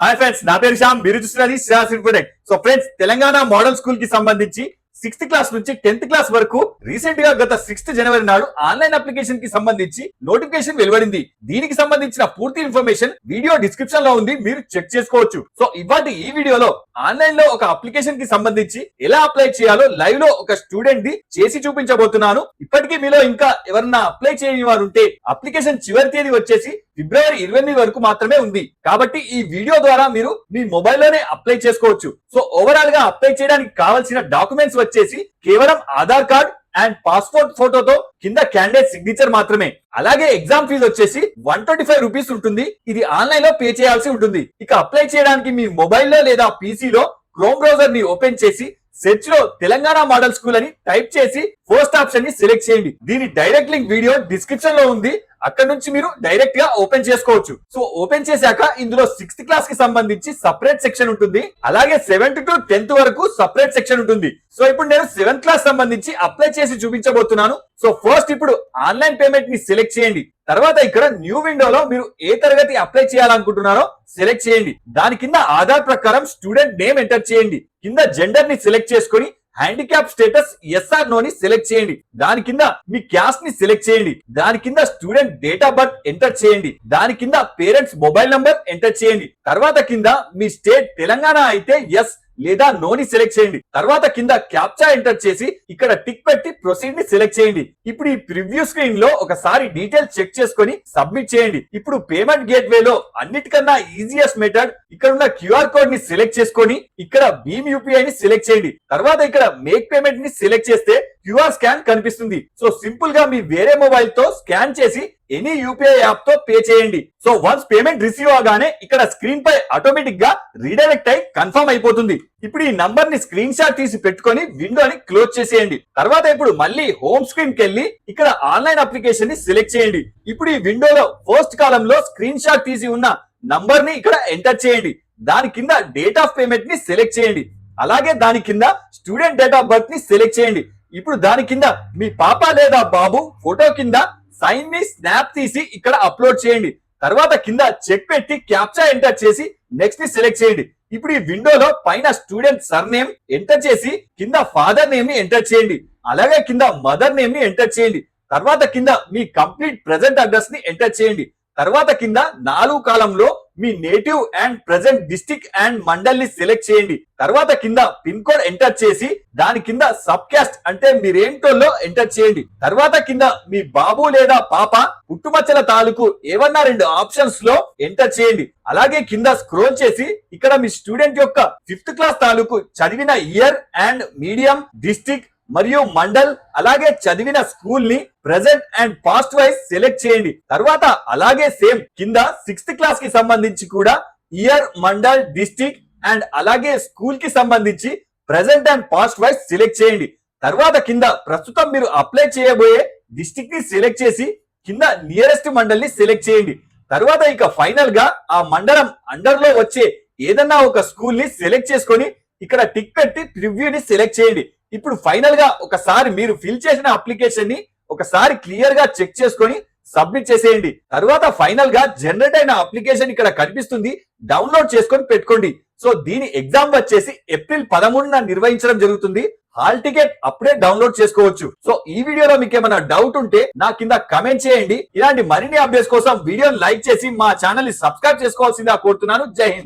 Hi friends నా పేరు శ్యామ్ మీరు చూస్తున్నది Shreyas Infotech so friends Telangana model స్కూల్కి సంబంధించి సిక్స్త్ క్లాస్ నుంచి టెన్త్ క్లాస్ వరకు రీసెంట్గా గత సిక్స్త్ జనవరి నాడు ఆన్లైన్ అప్లికేషన్కి సంబంధించి నోటిఫికేషన్ వెలువడింది. దీనికి సంబంధించిన పూర్తి ఇన్ఫర్మేషన్ వీడియో డిస్క్రిప్షన్లో ఉంది మీరు చెక్ చేసుకోవచ్చు. సో ఇవాటి ఈ వీడియోలో ఆన్లైన్లో ఒక అప్లికేషన్కి సంబంధించి ఎలా అప్లై చేయాలో లైవ్లో ఒక స్టూడెంట్ ది చేసి చూపించబోతున్నాను. ఇప్పటికీ మీలో ఇంకా ఎవరన్నా అప్లై చేయని వారు ఉంటే అప్లికేషన్ చివరి తేదీ వచ్చేసి ఫిబ్రవరి ఇరవై ఎనిమిది వరకు మాత్రమే ఉంది. కాబట్టి ఈ వీడియో ద్వారా మీరు మీ మొబైల్లోనే అప్లై చేసుకోవచ్చు. సో ఓవరాల్గా అప్లై చేయడానికి కావాల్సిన డాక్యుమెంట్స్ వచ్చేసి కేవలం ఆధార్ కార్డ్ అండ్ పాస్పోర్ట్ ఫోటోతో కింద క్యాండిడేట్ సిగ్నేచర్ మాత్రమే. అలాగే ఎగ్జామ్ ఫీజు వచ్చేసి వన్ ట్వంటీ ఫైవ్ రూపీస్ ఉంటుంది. ఇది ఆన్లైన్లో పే చేయాల్సి ఉంటుంది. ఇక అప్లై చేయడానికి మీ మొబైల్లో లేదా పీసీలో క్రోమ్ బ్రౌజర్ని ఓపెన్ చేసి సెర్చ్లో తెలంగాణ మోడల్ స్కూల్ అని టైప్ చేసి ఫస్ట్ ఆప్షన్ని సెలెక్ట్ చేయండి. దీని డైరెక్ట్ లింక్ వీడియో డిస్క్రిప్షన్లో ఉంది. అక్కడ నుంచి మీరు డైరెక్ట్గా ఓపెన్ చేసుకోవచ్చు. సో ఓపెన్ చేశాక ఇందులో సిక్స్త్ క్లాస్కి సంబంధించి సపరేట్ సెక్షన్ ఉంటుంది. అలాగే సెవెంత్ టు టెన్త్ వరకు సపరేట్ సెక్షన్ ఉంటుంది. సో ఇప్పుడు నేను సెవెంత్ క్లాస్ సంబంధించి అప్లై చేసి చూపించబోతున్నాను. సో ఫస్ట్ ఇప్పుడు ఆన్లైన్ పేమెంట్ని సెలెక్ట్ చేయండి. తర్వాత ఇక్కడ న్యూ విండోలో మీరు ఏ తరగతి అప్లై చేయాలనుకుంటున్నారో సెలెక్ట్ చేయండి. దాని కింద ఆధార్ ప్రకారం స్టూడెంట్ నేమ్ ఎంటర్ చేయండి. కింద జెండర్ని సెలెక్ట్ చేసుకొని handicap status yes or no ని సెలెక్ట్ చేయండి. దాని కింద మీ క్యాస్ట్ని సెలెక్ట్ చేయండి. దాని కింద student date of birth enter చేయండి. దాని కింద పేరెంట్స్ మొబైల్ నంబర్ ఎంటర్ చేయండి. తర్వాత కింద మీ స్టేట్ తెలంగాణ అయితే ఎస్ లేదా నోని సెలెక్ట్ చేయండి. తర్వాత కింద క్యాప్చా ఎంటర్ చేసి ఇక్కడ టిక్ పెట్టి ప్రొసీడ్ని సెలెక్ట్ చేయండి. ఇప్పుడు ఈ ప్రివ్యూ స్క్రీన్లో ఒకసారి డీటెయిల్స్ చెక్ చేసుకొని సబ్మిట్ చేయండి. ఇప్పుడు పేమెంట్ గేట్ వే లో అన్నిటికన్నా ఈజియెస్ట్ మెథడ్ ఇక్కడ ఉన్న క్యూఆర్ కోడ్ని సెలెక్ట్ చేసుకొని ఇక్కడ భీమ్ యూపీఐ ని సెలెక్ట్ చేయండి. తర్వాత ఇక్కడ మేక్ పేమెంట్ని సెలెక్ట్ చేస్తే క్యూఆర్ స్కాన్ కనిపిస్తుంది. సో సింపుల్గా మీ వేరే మొబైల్తో స్కాన్ చేసి ఎనీ యూపీఐ యాప్తో పే చేయండి. సో వన్స్ పేమెంట్ రిసీవ్ అవగానే ఇక్కడ స్క్రీన్ పై ఆటోమేటిక్గా రీడైరెక్ట్ అయి కన్ఫర్మ్ అయిపోతుంది. ఇప్పుడు ఈ నంబర్ని స్క్రీన్ షాట్ తీసి పెట్టుకొని విండోని క్లోజ్ చేసేయండి. తర్వాత ఇప్పుడు మళ్ళీ హోమ్ స్క్రీన్కి వెళ్ళి ఇక్కడ ఆన్లైన్ అప్లికేషన్ని సెలెక్ట్ చేయండి. ఇప్పుడు ఈ విండోలో ఫస్ట్ కాలం లో స్క్రీన్ షాట్ తీసి ఉన్న నంబర్ని ఇక్కడ ఎంటర్ చేయండి. దాని కింద డేట్ ఆఫ్ పేమెంట్ని సెలెక్ట్ చేయండి. అలాగే దాని కింద స్టూడెంట్ డేట్ ఆఫ్ బర్త్ని సెలెక్ట్ చేయండి. ఇప్పుడు దాని కింద మీ పాప లేదా బాబు ఫోటో కింద సైన్ని స్నాప్ తీసి ఇక్కడ అప్లోడ్ చేయండి. తర్వాత కింద చెక్ పెట్టి క్యాప్చా ఎంటర్ చేసి నెక్స్ట్ని సెలెక్ట్ చేయండి. ఇప్పుడు ఈ విండోలో పైన స్టూడెంట్ సర్ నేమ్ ఎంటర్ చేసి కింద ఫాదర్ నేమ్ని ఎంటర్ చేయండి. అలాగే కింద మదర్ నేమ్ని ఎంటర్ చేయండి. తర్వాత కింద మీ కంప్లీట్ ప్రెజెంట్ అడ్రస్ని ఎంటర్ చేయండి. తర్వాత కింద నాలుగు కాలంలో మీ native and present district and మండల్ని select చేయండి. తర్వాత కింద పిన్ కోడ్ ఎంటర్ చేసి దాని కింద సబ్ క్యాస్ట్ అంటే మీరేంటోల్లో ఎంటర్ చేయండి. తర్వాత కింద మీ బాబు లేదా పాప పుట్టుమచ్చల తాలూకు ఏవన్నా రెండు ఆప్షన్స్లో ఎంటర్ చేయండి. అలాగే కింద స్క్రోల్ చేసి ఇక్కడ మీ స్టూడెంట్ యొక్క ఫిఫ్త్ క్లాస్ తాలూకు చదివిన ఇయర్ అండ్ మీడియం డిస్టిక్ మరియు మండల్ అలాగే చదివిన స్కూల్ని present and past wise select చేయండి. తర్వాత అలాగే సేమ్ కింద సిక్స్త్ క్లాస్కి సంబంధించి కూడా ఇయర్ మండల్ డిస్టిక్ అండ్ అలాగే స్కూల్కి సంబంధించి present and past wise select చేయండి. తర్వాత కింద ప్రస్తుతం మీరు అప్లై చేయబోయే డిస్టిక్ని సెలెక్ట్ చేసి కింద నియరెస్ట్ మండల్ని సెలెక్ట్ చేయండి. తర్వాత ఇక ఫైనల్గా ఆ మండలం అండర్లో వచ్చే ఏదన్నా ఒక స్కూల్ని సెలెక్ట్ చేసుకొని ఇక్కడ టిక్ పెట్టి ప్రివ్యూ ని సెలెక్ట్ చేయండి. ఇప్పుడు ఫైనల్గా ఒకసారి మీరు ఫిల్ చేసిన అప్లికేషన్ని ఒకసారి క్లియర్గా చెక్ చేసుకొని సబ్మిట్ చేసేయండి. తర్వాత ఫైనల్గా జనరేట్ అయిన అప్లికేషన్ ఇక్కడ కనిపిస్తుంది డౌన్లోడ్ చేసుకొని పెట్టుకోండి. సో దీని ఎగ్జామ్ వచ్చేసి ఏప్రిల్ పదమూడున నిర్వహించడం జరుగుతుంది. హాల్ టికెట్ అప్పుడే డౌన్లోడ్ చేసుకోవచ్చు. సో ఈ వీడియోలో మీకు ఏమైనా డౌట్ ఉంటే నా కింద కమెంట్ చేయండి. ఇలాంటి మరిన్ని అప్డేట్స్ కోసం వీడియోని లైక్ చేసి మా ఛానల్ని సబ్స్క్రైబ్ చేసుకోవాల్సిందిగా కోరుతున్నాను. జై హింద్.